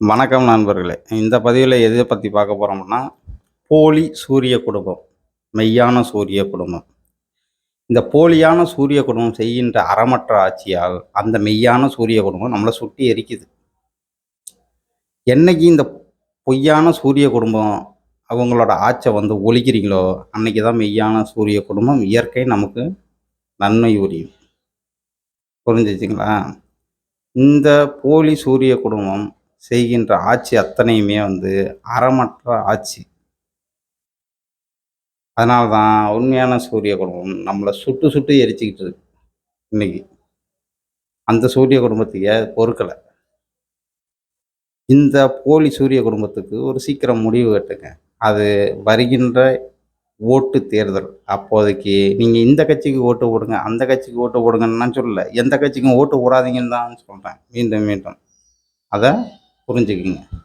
வணக்கம் நண்பர்களே. இந்த பதிவில் எதை பற்றி பார்க்க போகிறோம்னா போலி சூரிய குடும்பம் மெய்யான சூரிய குடும்பம். இந்த போலியான சூரிய குடும்பம் செய்கின்ற அறமற்ற ஆட்சியால் அந்த மெய்யான சூரிய குடும்பம் நம்மளை சுட்டி எரிக்குது. என்னைக்கு இந்த பொய்யான சூரிய குடும்பம் அவங்களோட ஆட்சை வந்து ஒழிக்கிறீங்களோ அன்னைக்கு தான் மெய்யான சூரிய குடும்பம் இயற்கை நமக்கு நன்மை உரியும் புரிஞ்சிச்சிங்களா? இந்த போலி சூரிய குடும்பம் செய்கின்ற ஆட்சி அத்தனையுமே வந்து அறமற்ற ஆட்சி. அதனால தான் உண்மையான சூரிய குடும்பம் நம்மளை சுட்டு சுட்டு எரிச்சிக்கிட்டு இருக்கு இன்னைக்கு. அந்த சூரிய குடும்பத்துக்கு பொறுக்கலை? இந்த போலி சூரிய குடும்பத்துக்கு ஒரு சீக்கிரம் முடிவு கட்டுங்க. அது வருகின்ற ஓட்டு தேர்தல். அப்போதைக்கு நீங்கள் இந்த கட்சிக்கு ஓட்டு போடுங்க அந்த கட்சிக்கு ஓட்டு போடுங்கன்னு நான் எந்த கட்சிக்கும் ஓட்டு போடாதீங்கன்னு தான் சொல்கிறேன் மீண்டும் மீண்டும். அதை புரிஞ்சுக்குங்க.